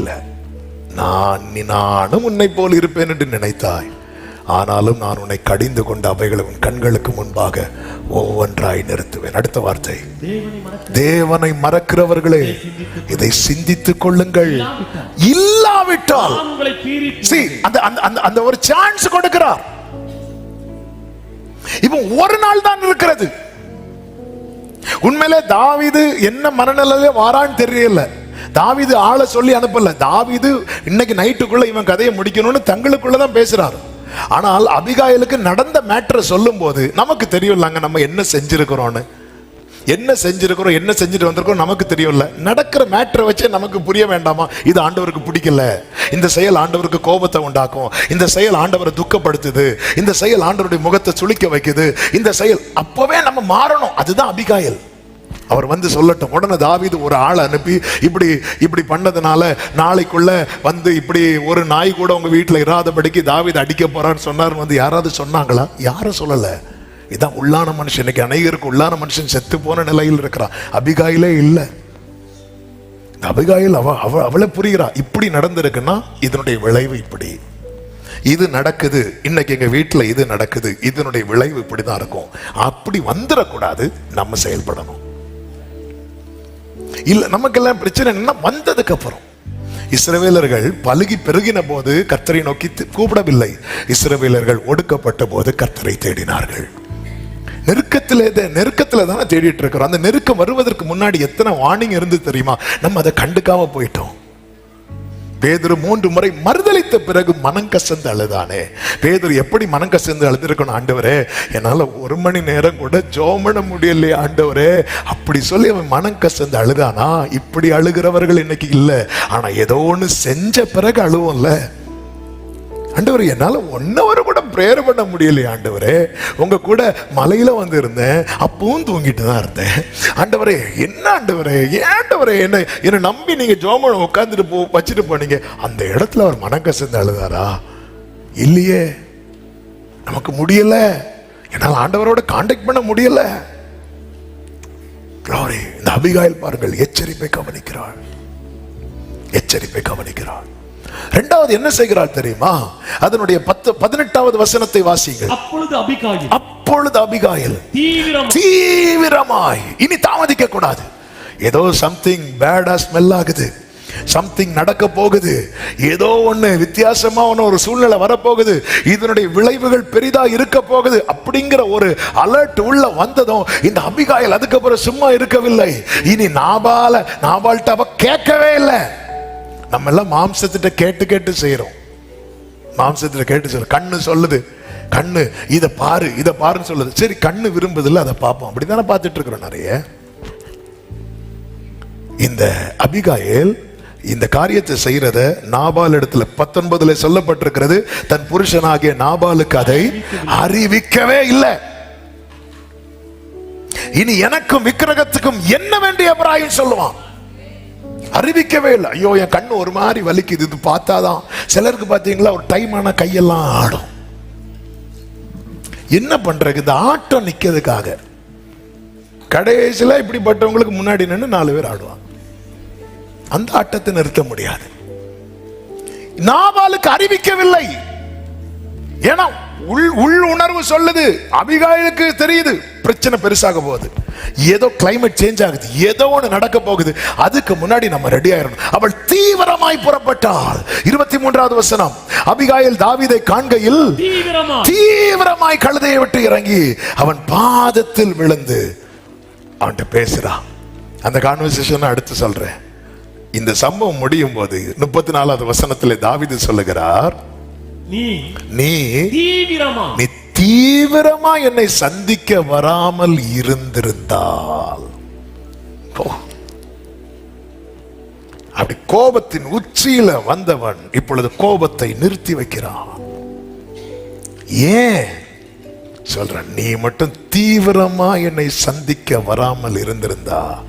பிடிக்கல நான் நீ நானும் உன்னை போல் இருப்பேன் என்று நினைத்தாய். ஆனாலும் நான் உன்னை கடிந்து கொண்ட அவைகளை உன் கண்களுக்கு முன்பாக ஒவ்வொன்றாய் நிறுத்துவேன். அடுத்த வார்த்தை. தேவனை மறக்கிறவர்களே இதை சிந்தித்துக் கொள்ளுங்கள். இல்லாவிட்டால். அந்த அந்த ஒரு சான்ஸ் கொடுக்கிறார். இப்போ ஒரு நாள் தான் இருக்கிறது. உண்மையிலே தாவிது என்ன மனநிலையில வாரான்னு தெரியல. தாவீது ஆளை சொல்லி அனுப்பல. தாவீது இன்னைக்கு நைட்டுக்குள்ள இவன் கதையை முடிக்கணும்னு தங்களுக்குள்ள தான் பேசுறாரு. ஆனால் அபிகாயலுக்கு நடந்த மேட்டரை சொல்லும் போது நமக்கு தெரியும்லாங்க நம்ம என்ன செஞ்சிருக்கிறோம்னு. என்ன செஞ்சிருக்கிறோம் என்ன செஞ்சுட்டு வந்திருக்கோம் நமக்கு தெரியும்ல. நடக்கிற மேட்டரை வச்சே நமக்கு புரிய வேண்டாமா? இது ஆண்டவருக்கு பிடிக்கல. இந்த செயல் ஆண்டவருக்கு கோபத்தை உண்டாக்கும். இந்த செயல் ஆண்டவரை துக்கப்படுத்துது. இந்த செயல் ஆண்டவருடைய முகத்தை சுளிக்க வைக்குது. இந்த செயல் அப்பவே நம்ம மாறணும். அதுதான் அபிகாயல். அவர் வந்து சொல்லட்டும். உடனே தாவீது ஒரு ஆளை அனுப்பி இப்படி இப்படி பண்ணதுனால நாளைக்குள்ள வந்து இப்படி ஒரு நாய் கூட உங்க வீட்டில் இராதபடிக்கு தாவீது அடிக்க போறான்னு சொன்னார் வந்து யாராவது சொன்னாங்களா? யாரும் சொல்லலை. இதான் உள்ளான மனுஷன். இன்னைக்கு அநேகருக்கு உள்ளான மனுஷன் செத்து போன நிலையில் இருக்கிறான். அபிகாயிலே இல்லை. அபிகாயில் அவ அவ அவளை புரிகிறா. இப்படி நடந்திருக்குன்னா இதனுடைய விளைவு இப்படி. இது நடக்குது. இன்னைக்கு எங்க வீட்டில் இது நடக்குது. இதனுடைய விளைவு இப்படிதான் இருக்கும். அப்படி வந்துடக்கூடாது. நம்ம செயல்படணும். இல்லை நமக்கெல்லாம் பிரச்சனை என்னன்னா வந்ததுக்கு அப்புறம் இஸ்ரவேலர்கள் பழுகி பெருகின போது கத்தரை நோக்கி கூப்பிடவில்லை. இஸ்ரவேலர்கள் ஒடுக்கப்பட்ட போது கத்தரை தேடினார்கள். நெருக்கத்தில் தான் தானே தேடிட்டு இருக்கிறோம். அந்த நெருக்கம் வருவதற்கு முன்னாடி எத்தனை வார்னிங் இருந்து தெரியுமா? நம்ம அதை கண்டுக்காம போயிட்டோம். பேதர் மூன்று முறை மறுதளித்த பிறகு மனம் கசந்து அழுதானே. பேதர் எப்படி மனம் கசந்து அழுதுருக்கணும் ஆண்டவரே? என்னால் ஒரு மணி நேரம் கூட ஜோம் பண்ண முடியலையே ஆண்டவரே. அப்படி சொல்லி அவன் மனம் கசந்து அழுதானா? இப்படி அழுகிறவர்கள் இன்னைக்கு இல்லை. ஆனால் ஏதோ ஒன்று செஞ்ச பிறகு அழுவோம்ல. ஆண்டவர் என்னால் ஒன் ஹவர் கூட ப்ரேயர் பண்ண முடியலையே ஆண்டவரே. உங்கள் கூட மலையில் வந்து இருந்தேன் அப்பவும் தூங்கிட்டு தான் இருந்தேன். ஆண்டவரே என்ன ஆண்டவரே ஏண்டவரே என்ன என்னை நம்பி நீங்கள் ஜோமனை உட்காந்துட்டு போ வச்சுட்டு போனீங்க. அந்த இடத்துல அவர் மனக்கசந்து அழுதாரா? இல்லையே. நமக்கு முடியலை. என்னால் ஆண்டவரோட காண்டாக்ட் பண்ண முடியல. இந்த அபிகாயில் பாருங்கள் எச்சரிப்பை கவனிக்கிறாள். எச்சரிப்பை கவனிக்கிறாள். இரண்டாவது என்ன செய்கிறாள் தெரியுமா? அதனுடைய பத்து பதினெட்டாவது வசனத்தை வாசிங்கள் அப்பொழுது அபிகாயில். அப்பொழுது அபிகாயில். தீவிரம் தீவிரமாய். இனி தாமதிக்க கூடாது. ஏதோ சம்திங் பேடா ஸ்மெல் ஆகுது. சம்திங் நடக்க போகுது. ஏதோ ஒண்ணு வித்தியாசமா ஒண்ணு ஒரு சூழ்நிலை வரப்போகுது. இதனுடைய விளைவுகள் பெரிதா இருக்க போகுது. அப்படிங்கிற ஒரு அலர்ட் உள்ள வந்ததும் இந்த அபிகாயில் அதுக்கப்புறம் சும்மா இருக்கவில்லை. இனி நாபால நாபால்ட்ட அவ கேட்கவே இல்லை. நம்ம எல்லாம் மாம்சத்திட்ட கேட்டு கேட்டு செய்யறோம் மாம்சத்திட்ட கேட்டு சொல்ல கண்ணு சொல்லுது. கண்ணு இதை பாரு இதை பாருன்னு சொல்லுது. சரி கண்ணு விரும்புதில்ல அதை பார்ப்போம் அப்படிதானே பார்த்துட்டு இருக்கிறோம் நிறைய. இந்த அபிகாயேல் இந்த காரியத்தை செய்யறத நாபால் இடத்துல பத்தொன்பதுல சொல்லப்பட்டிருக்கிறது. தன் புருஷனாகிய நாபாலுக்கு அதை அறிவிக்கவே இல்லை. இனி எனக்கும் விக்கிரகத்துக்கும் என்ன வேண்டிய அபிராயம் சொல்லுவான்? அறிவிக்கவே இல்லை. ஐயோ என் கண்ணு ஒரு மாதிரி வலிக்குது. இது பார்த்தாதான் சிலருக்கு பார்த்தீங்களா ஒரு டைம் ஆன கையெல்லாம் ஆடும். என்ன பண்றது? இந்த ஆட்டம் நிற்கிறதுக்காக கடைசியில் இப்படிப்பட்டவங்களுக்கு முன்னாடி நின்று நாலு பேர் ஆடுவாங்க. அந்த ஆட்டத்தை நிறுத்த முடியாது. நாபாலுக்கு அறிவிக்கவில்லை. ஏன்னா உள் உள் உணர்வு சொல்லுது. அபிகாயிலுக்கு தெரியுது. பிரச்சனை பெருசாக போகுது. ஏதோ கிளைமேட் சேஞ்ச் ஆகுது ஏதோ ஒன்று நடக்க போகுது அதுக்கு முன்னாடி நம்ம ரெடி ஆயிடணும் அவள் தீவிரமாய் புறப்பட்டாள். இருபத்தி மூன்றாவது வசனம். அபிகாயில் தாவீதை காண்கையில் தீவிரமா தீவிரமாய் கழுதையை விட்டு இறங்கி அவன் பாதத்தில் விழுந்து அவன்கிட்ட பேசுறான் அந்த கான்வர்சேஷன் அடுத்து சொல்றேன். இந்த சம்பவம் முடியும் போது முப்பத்தி நாலாவது வசனத்துல தாவீது சொல்லுகிறார் நீ நீ தீவிரமா என்னை சந்திக்க வராமல் இருந்திருந்தால். அப்படி கோபத்தின் உச்சியில வந்தவன் இப்பொழுது கோபத்தை நிறுத்தி வைக்கிறான். ஏன்? சொல்ற நீ மட்டும் தீவிரமா என்னை சந்திக்க வராமல் இருந்திருந்தா.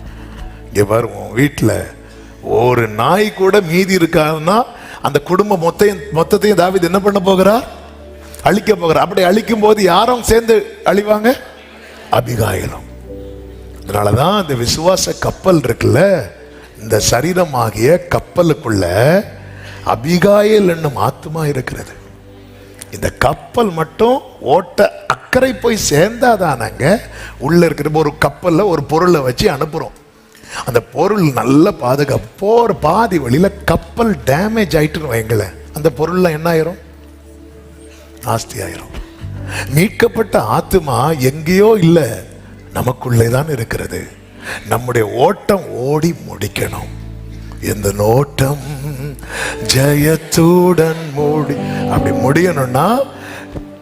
இங்க பாரு வீட்டுல ஒரு நாய் கூட மீதி இருக்காதுன்னா அந்த குடும்பம் மொத்தையும் மொத்தத்தையும் தாவீது என்ன பண்ண போகிறார்? அழிக்க போகிறார் அப்படி அழிக்கும் போது யாரும் சேர்ந்து அழிவாங்க? அபிகாயிலும். அதனாலதான் அந்த விசுவாச கப்பல் இருக்குல்ல இந்த சரீரமாகிய கப்பலுக்குள்ள அபிகாயில் என்னும் ஆத்மா இருக்கிறது. இந்த கப்பல் மட்டும் ஓட்ட அக்கறை போய் சேர்ந்தாதானங்க உள்ள இருக்கிற ஒரு கப்பலில் ஒரு பொருளை வச்சு அனுப்புறோம். அந்த பொருள் நல்ல பாதுகாப்பு. போற பாதி வழியில கப்பல் டேமேஜ் ஆயிட்டுன்னு எங்களை அந்த பொருள்ல என்ன ஆயிரும்? நாஸ்தி ஆயிரும் மீட்கப்பட்ட ஆத்துமா எங்கேயோ இல்லை நமக்குள்ளே தான் இருக்கிறது. நம்முடைய ஓட்டம் ஓடி முடிக்கணும். இந்த நோட்டம்? ஜெயத்துடன் மூடி. அப்படி முடியணும்னா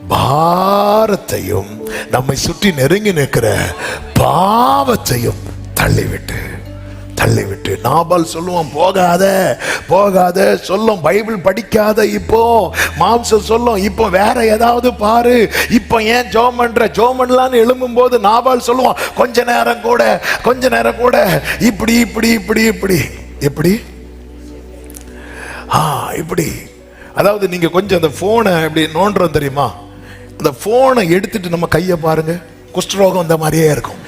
பாரத்தையும் நம்மை சுற்றி நெருங்கி நிற்கிற பாவத்தையும் தள்ளிவிட்டு. தள்ளிவிட்டு நாபால் சொல்லுவோம் போகாத போகாத சொல்லும் பைபிள் படிக்காத இப்போ மாம்சம் சொல்லும் இப்போ வேற ஏதாவது பாரு இப்போ ஏன் ஜோம் பண்ற? ஜோம் பண்ணலான்னு எழும்பும் போது நாபால் சொல்லுவான் கொஞ்ச நேரம் கூட கொஞ்ச நேரம் கூட இப்படி இப்படி இப்படி இப்படி. எப்படி? ஆ இப்படி. அதாவது நீங்க கொஞ்சம் அந்த போனை இப்படி நோண்டுறோம் தெரியுமா? அந்த போனை எடுத்துட்டு நம்ம கையை பாருங்க குஷ்டரோகம் இந்த மாதிரியே இருக்கும்.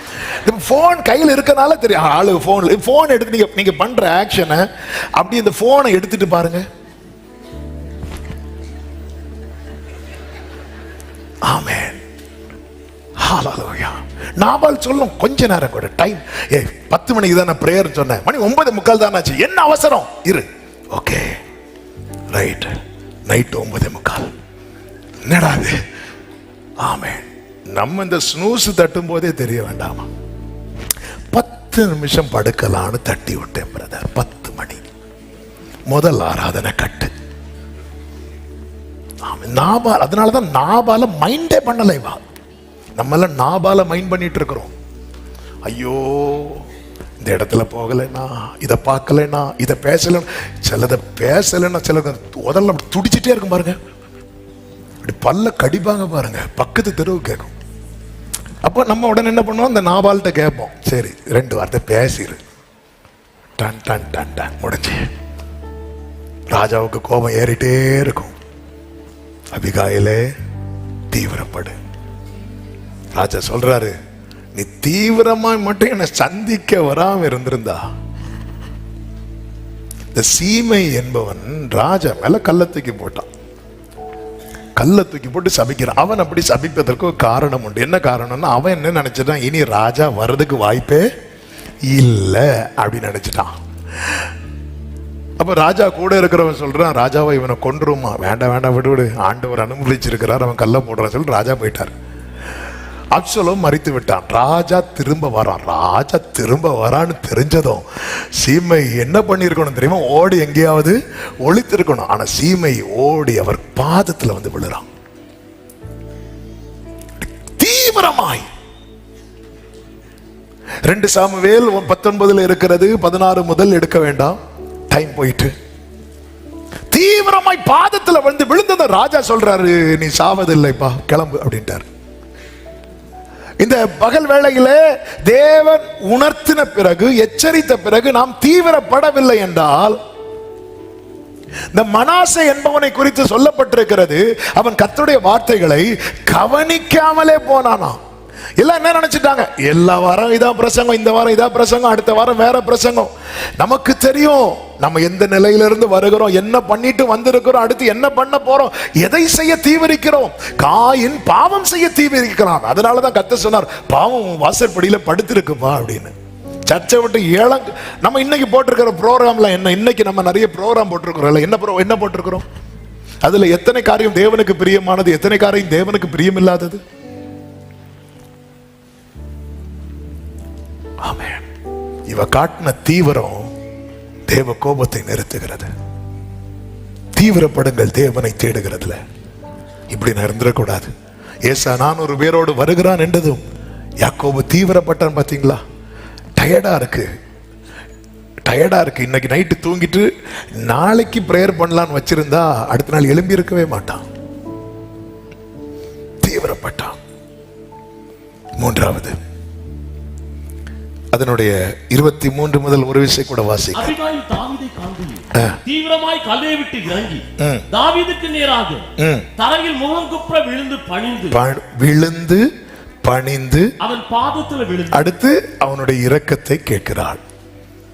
ஃபோன் கையில் இருக்கனால தெரியும். ஆளு ஃபோன் ஃபோன் எடுத்து நீங்க நீங்கள் பண்ற ஆக்ஷனை அப்படி இந்த ஃபோனை எடுத்துட்டு பாருங்க. ஆமென். ஹalleluya நாபால் சொல்லும் கொஞ்ச நேரம் கூட டைம் ஏ பத்து மணிக்கு தான் நான் ப்ரேயர் சொன்னேன். மணி ஒன்பது முக்கால் தான் ஆச்சு. என்ன அவசரம்? இரு. ஓகே ரைட் நைட் ஒன்பதே முக்கால். என்னடா இது? ஆமென். நம்ம இந்த ஸ்னூஸ் தட்டும் போதே தெரிய வேண்டாமா? பத்து நிமிஷம் படுக்கலான்னு தட்டி விட்டேன் பிரதர் பத்து மணி. முதல் ஆராதனை கட்டு. ஆமென். நாபால் அதனால தான் நாபால மைண்டே பண்ணலை வா நம்மளாம் நாபால மைண்ட் பண்ணிட்டு இருக்கிறோம் ஐயோ இந்த இடத்துல போகலைன்னா இதை பார்க்கலைன்னா இதை பேசலைன்னா சிலதை பேசலைன்னா சிலதை உதல்ல துடிச்சிட்டே இருக்கும் பாருங்க. இப்படி பல்ல கடிப்பாங்க பாருங்க. பக்கத்து தெருவு கேட்கும். அப்போ நம்ம உடனே என்ன பண்ணுவோம்? அந்த நாபால்கிட்ட கேட்போம். சரி ரெண்டு வார்த்தை பேசிடு டன் டன் டன் டன் முடிஞ்சு. ராஜாவுக்கு கோபம் ஏறிட்டே இருக்கும். அபிகாயிலே தீவிரப்படு. ராஜா சொல்றாரு நீ தீவிரமா மட்டும் என்னை சந்திக்க வராம இருந்திருந்தா இந்த சீமை என்பவன் ராஜா மேல கள்ளத்துக்கு தூக்கி போட்டான். கல்லை தூக்கி போட்டு சபிக்கிறான். அவன் அப்படி சபிப்பதற்கு ஒரு காரணம் உண்டு. என்ன காரணம்னா அவன் என்ன நினச்சிட்டான்? இனி ராஜா வர்றதுக்கு வாய்ப்பே இல்லை அப்படின்னு நினச்சிட்டான். அப்போ ராஜா கூட இருக்கிறவன் சொல்கிறான் ராஜாவை இவனை கொண்டுருமா வேண்டாம் வேண்டாம் விடு விடு. ஆண்டவர் அனுமதிச்சிருக்கிறார் அவன் கல்லை போடுறான்னு சொல்லி ராஜா போயிட்டார். அப்சலோம் மறித்து விட்டான். ராஜா திரும்ப வரான். ராஜா திரும்ப வரான்னு தெரிஞ்சதும் சீமை என்ன பண்ணியிருக்கணும் தெரியுமா? ஓடி எங்கேயாவது ஒளித்திருக்கணும். ஆனால் சீமை ஓடி அவர் பாதத்தில் வந்து விழுறான். தீவிரமாய். ரெண்டு சாமுவேல் பத்தொன்பதுல இருக்கிறது பதினாறு முதல் எடுக்க வேண்டாம். டைம் போயிட்டு. தீவிரமாய் பாதத்துல வந்து விழுந்தத ராஜா சொல்றாரு நீ சாவதில்லைப்பா கிளம்பு அப்படின்ட்டார். இந்த பகல் வேளையிலே தேவன் உணர்த்தின பிறகு எச்சரித்த பிறகு நாம் தீவிரப்படவில்லை என்றால் இந்த மனாசை என்பவனை குறித்து சொல்லப்பட்டிருக்கிறது அவன் கர்த்தருடைய வார்த்தைகளை கவனிக்காமலே போனானாம். எல்லாம் என்ன நினைச்சிட்டாங்க? எல்லா வாரம் இதா பிரசங்கம் இந்த வாரம் இதா பிரசங்கம் அடுத்த வாரம் வேற பிரசங்கம். நமக்கு தெரியும் நம்ம எந்த நிலையிலிருந்து வருகிறோம் என்ன பண்ணிட்டு வந்திருக்கிறோம் அடுத்து என்ன பண்ண போறோம் எதை செய்ய தீவிரிக்கிறோம். காயின் பாவம் செய்ய தீவிரிக்கிறான் அதனாலதான் கத்த சொன்னார் பாவம் வாசற்படியில படுத்திருக்குமா? அப்படின்னு. சர்ச்சை விட்டு ஏழங் நம்ம இன்னைக்கு போட்டிருக்கிற ப்ரோக்ராம்ல என்ன? இன்னைக்கு நம்ம நிறைய ப்ரோக்ராம் போட்டிருக்கிறோம்ல. என்ன ப்ரோ என்ன போட்டிருக்கிறோம்? அதுல எத்தனை காரியம் தேவனுக்கு பிரியமானது எத்தனை காரியம் தேவனுக்கு பிரியமில்லாதது? ஆமே இவ காட்டின தீவிரம் தேவ கோபத்தை நிறுத்துகிறது. தீவிரப்படுங்கள் தேவனை தேடுகிறதுல. இப்படி நடந்துடக்கூடாது. ஏசா நான் ஒரு பேரோடு வருகிறான் என்றதும் யாக்கோபு தீவிரப்பட்டான் பார்த்தீங்களா? டயர்டா இருக்கு. டயர்டா இருக்கு. இன்னைக்கு நைட்டு தூங்கிட்டு நாளைக்கு ப்ரேயர் பண்ணலான்னு வச்சிருந்தா அடுத்த நாள் எழும்பி இருக்கவே மாட்டான். தீவிரப்பட்டான். மூன்றாவது அதனுடைய இருபத்தி மூன்று முதல் ஒரு விஷயம் கூட வாசி தீவிரமாய் கல்லை விட்டு இறங்கி தாவீதுக்கு நேராக தரையில் முகம் குப்புற விழுந்து பணிந்து விழுந்து பணிந்து அவன் பாதத்துல விழுந்து அடுத்து அவனுடைய இரக்கத்தை கேட்கிறாள்.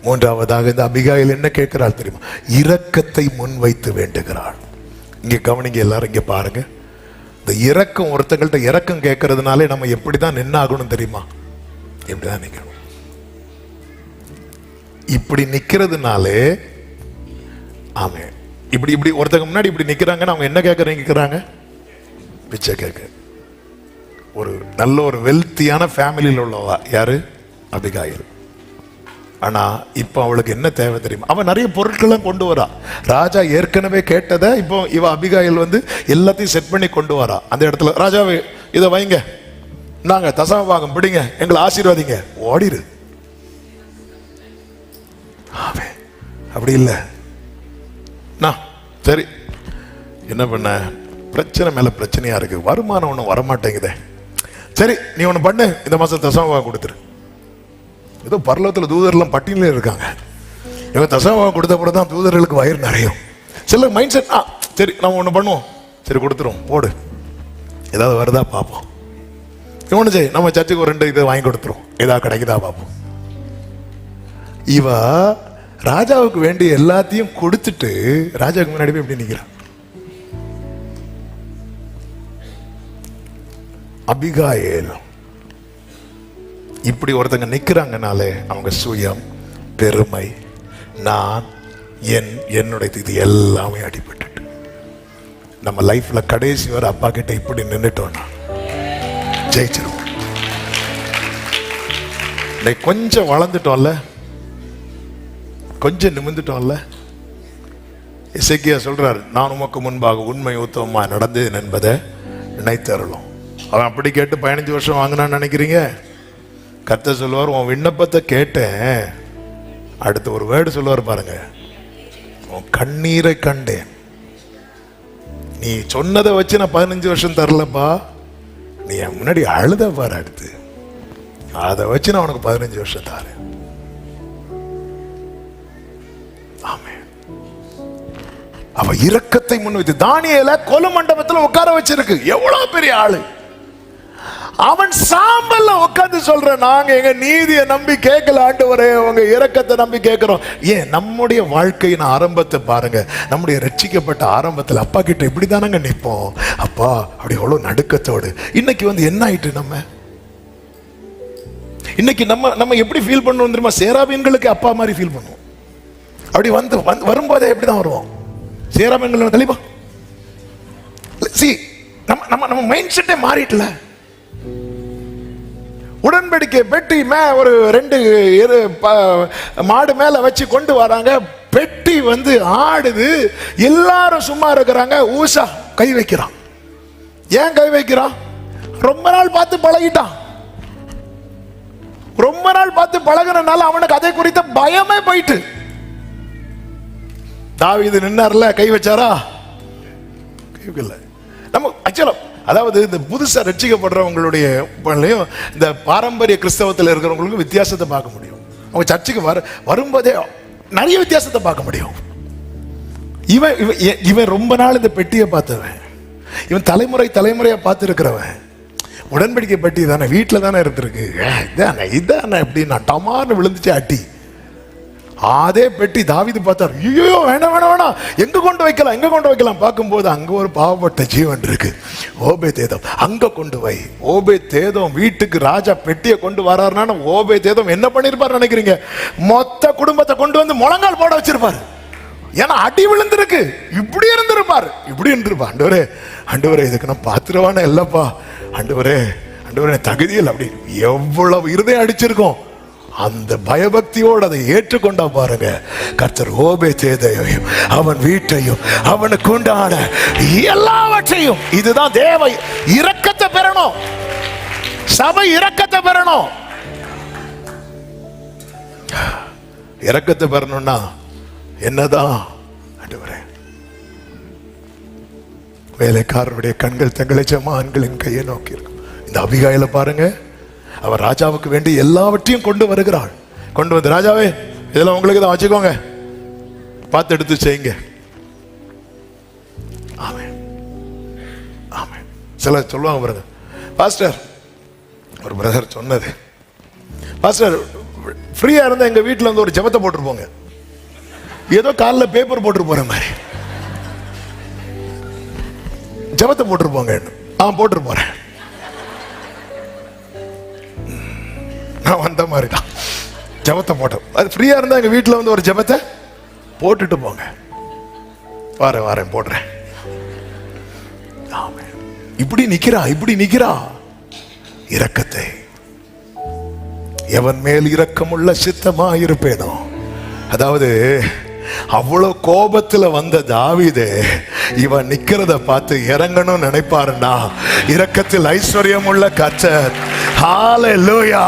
மூன்றாவதாக இந்த அபிகாயில் என்ன கேட்கிறாள் தெரியுமா? இரக்கத்தை முன்வைத்து வேண்டுகிறாள். இங்க கவனிங்க எல்லாரும் இங்க பாருங்க. இந்த இரக்கம் ஒருத்தங்கள்ட்ட இரக்கம் கேட்கறதுனாலே நம்ம எப்படி தான் நின்று ஆகணும் தெரியுமா? இப்படிதான் நிக்கணும்? இப்படி நிற்கிறதுனாலே ஆமே இப்படி இப்படி ஒருத்தங்க முன்னாடி இப்படி நிற்கிறாங்கன்னு அவங்க என்ன கேட்குறீங்க கேட்கறாங்க பிச்சை கேட்க. ஒரு நல்ல ஒரு வெல்த்தியான ஃபேமிலியில் உள்ளவா? யாரு? அபிகாயில். ஆனால் இப்போ அவளுக்கு என்ன தேவை தெரியுமா? அவன் நிறைய பொருட்கள்லாம் கொண்டு வரா. ராஜா ஏற்கனவே கேட்டதை இப்போ இவ அபிகாயில் வந்து எல்லாத்தையும் செட் பண்ணி கொண்டு வரா. அந்த இடத்துல ராஜாவே இதை வைங்க. நாங்கள் தசாபாகம் பிடிங்க. எங்களை ஆசீர்வாதிங்க. ஓடிடு ஆமே அப்படி இல்லை. நான் சரி. என்ன பண்ண? பிரச்சனை மேலே பிரச்சனையாக இருக்குது வருமானம் ஒன்றும் வரமாட்டேங்குதே. சரி நீ ஒன்று பண்ணு. இந்த மாதம் தசமபாகம் கொடுத்துரு. ஏதோ பரலோகத்தில் தூதர்லாம் பட்டியலில் இருக்காங்க. இவங்க தசமபாகம் கொடுத்த அப்புறம் தான் தூதர்களுக்கு வயிறு நிறையும். சில மைண்ட் செட் ஆ சரி நம்ம ஒன்று பண்ணுவோம். சரி கொடுத்துருவோம். போடு. ஏதாவது வருதா பார்ப்போம் இவனு சரி நம்ம சர்ச்சுக்கு ஒரு ரெண்டு இதை வாங்கி கொடுத்துருவோம். ஏதாவது கிடைக்குதா பார்ப்போம் இவ ராஜாவுக்கு வேண்டிய எல்லாத்தையும் கொடுத்துட்டு ராஜாவுக்கு முன்னாடி போய் எப்படி நிற்கிறான் அபிகாயல். இப்படி ஒருத்தங்க நிற்கிறாங்கனாலே அவங்க சுயம் பெருமை. நான் என் என்னுடைய இது எல்லாமே அடிபட்டுட்டு. நம்ம லைஃப்ல கடைசி வர அப்பா கிட்ட இப்படி நின்றுட்டோம்னா ஜெயிச்சிருவோம். கொஞ்சம் வளர்ந்துட்டோம்ல? கொஞ்சம் நிமிந்துட்டோம்ல இசைக்கியா சொல்றாரு நான் உமக்கு முன்பாக உண்மை உத்தமமா நடந்தது என்பதை நினைத்தருளும். அவன் அப்படி கேட்டு பதினஞ்சு வருஷம் வாங்கினான்னு நினைக்கிறீங்க? கத்த சொல்லுவார் உன் விண்ணப்பத்தை கேட்டேன். அடுத்து ஒரு வேர்டு சொல்லுவார் பாருங்க உன் கண்ணீரை கண்டேன். நீ சொன்னதை வச்சு நான் பதினஞ்சு வருஷம் தரலப்பா. நீ என் முன்னாடி அழுத பாரு அடுத்து. அதை வச்சு நான் உனக்கு பதினஞ்சு வருஷம் தரேன். அவ இரக்கத்தை முன்வைத்து தானியல கொலு மண்டபத்துல உட்கார வச்சிருக்கு. எவ்வளவு பெரிய ஆளு. அவன் சாம்பல்ல உட்கார்ந்து சொல்ற நாங்க எங்க நீதியை நம்பி கேட்கல ஆண்டவரே உங்க இரக்கத்தை நம்பி கேட்கிறோம். ஏன் நம்முடைய வாழ்க்கையின் ஆரம்பத்தை பாருங்க. நம்முடைய ரட்சிக்கப்பட்ட ஆரம்பத்தில் அப்பா கிட்ட இப்படி தானங்க நிற்போம். அப்பா அப்படி எவ்வளவு நடுக்கத்தோடு. இன்னைக்கு வந்து என்ன ஆயிட்டு நம்ம? இன்னைக்கு நம்ம நம்ம எப்படி ஃபீல் பண்ணுவோம் தெரியுமா? சேராபீன்களுக்கு அப்பா மாதிரி ஃபீல் பண்ணுவோம். அப்படி வந்து வந்து வரும்போதே எப்படி தான் வருவோம் சேராபீன்கள் தெளிவா சி நம்ம நம்ம நம்ம மைண்ட் செட்டே மாறிட்டல. உடன்படிக்கை பெட்டி மே ஒரு ரெண்டு இரு ப- மாடு மேல வச்சு கொண்டு வராங்க. பெட்டி வந்து ஆடுது. எல்லாரும் சும்மா இருக்கிறாங்க. ஊசா கை வைக்கிறான். ஏன் கை வைக்கிறான்? ரொம்ப நாள் பார்த்து பழகிட்டான். ரொம்ப நாள் பார்த்து பழகினால அவனுக்கு அதை குறித்த பயமே போயிட்டு. தாவிது நின்னார்ல? கை வச்சாரா? கை வைக்கல நம்ம ஆக்சுவலா அதாவது இந்த புதுசா ரட்சிக்கப்படுறவங்களுடைய இந்த பாரம்பரிய கிறிஸ்தவத்தில் இருக்கிறவங்களுக்கும் வித்தியாசத்தை பார்க்க முடியும். அவங்க சர்ச்சுக்கு வர வரும்போதே நிறைய வித்தியாசத்தை பார்க்க முடியும். இவன் இவன் இவன் ரொம்ப நாள் இந்த பெட்டியை பார்த்தவன். இவன் தலைமுறை தலைமுறையா பார்த்துருக்கிறவன். உடன்படிக்கை பெட்டி தானே வீட்டில் தானே இருந்திருக்கு. ஏ, இதானே இதானே நான் டமார்னு விழுந்துச்சு அட்டி அதே பெட்டி தாவிது பார்த்தார். ஐயோ வேணாம் வேணாம் வேணாம். எங்க கொண்டு வைக்கலாம் எங்க கொண்டு வைக்கலாம்? பார்க்கும்போது அங்க ஒரு பாவப்பட்ட ஜீவன் இருக்கு. ஓபே தேதம் அங்க கொண்டு வை. ஓபே தேதம் வீட்டுக்கு ராஜா பெட்டியை கொண்டு வராருனா ஓபே தேதம் என்ன பண்ணிருப்பாரு நினைக்கிறீங்க? மொத்த குடும்பத்தை கொண்டு வந்து முழங்கால் போட வச்சிருப்பாரு. ஏன்னா அடி விழுந்திருக்கு. இப்படி இருந்திருப்பார். இப்படி இருந்திருப்பா அண்டவரே அண்டவரே இதுக்கு நான் பாத்திரவான இல்லப்பா. அண்டவரே அண்டவரே தகுதியில் அப்படி எவ்வளவு இருதயம் அடிச்சிருக்கோம். அந்த பயபக்தியோடு அதை ஏற்றுக்கொண்டா பாருங்க. கர்த்தர் ஓபே தேதையையும் அவன் வீட்டையும் அவனுக்கு உண்டான எல்லாவற்றையும் இதுதான் தேவை இரக்கத்தை பெறணும். சபை இரக்கத்தை பெறணும். இரக்கத்தை பெறணும்னா என்னதான்? வேலைக்காரருடைய கண்கள் தங்களை ஜமான்களின் கையை நோக்கி இருக்கும். இந்த அபிகாயில பாருங்க. அவர் ராஜாவுக்கு வேண்டி எல்லாவற்றையும் கொண்டு வருகிறாள். கொண்டு வந்து ராஜாவே இதெல்லாம் உங்களுக்கு தான் வச்சுக்கோங்க. பார்த்து எடுத்து செய்யுங்க. ஆமென். ஆமென். சிலர் சொல்லுவாங்க பிரதர் பாஸ்டர் ஒரு பிரதர் சொன்னது. பாஸ்டர் ஃப்ரீயா இருந்தா எங்க வீட்டுல வந்து ஒரு ஜெபத்தை போட்டுருப்போங்க ஏதோ காலைல பேப்பர் போட்டு போற மாதிரி. ஜெபத்தை போட்டிருப்போங்க ஆ போட்டு போறேன். நான் வந்த மாதிரி தான் ஜெபத்தை போட்டோம். அது ஃப்ரீயா இருந்தா எங்கள் வீட்டில் வந்து ஒரு ஜெபத்தை போட்டுட்டு போங்க. வரேன் வரேன் போடுறேன். இப்படி நிக்கிறா இப்படி நிக்கிறா. இரக்கத்தை. எவன் மேல் இரக்கமுள்ள சித்தமா இருப்பேனோ அதாவது அவ்வளவு கோபத்துல வந்த தாவிது இவன் நிக்கிறத பார்த்து இறங்கணும் நினைப்பாருன்னா இரக்கத்தில் ஐஸ்வர்யம் உள்ள கச்சர் ஹalleluya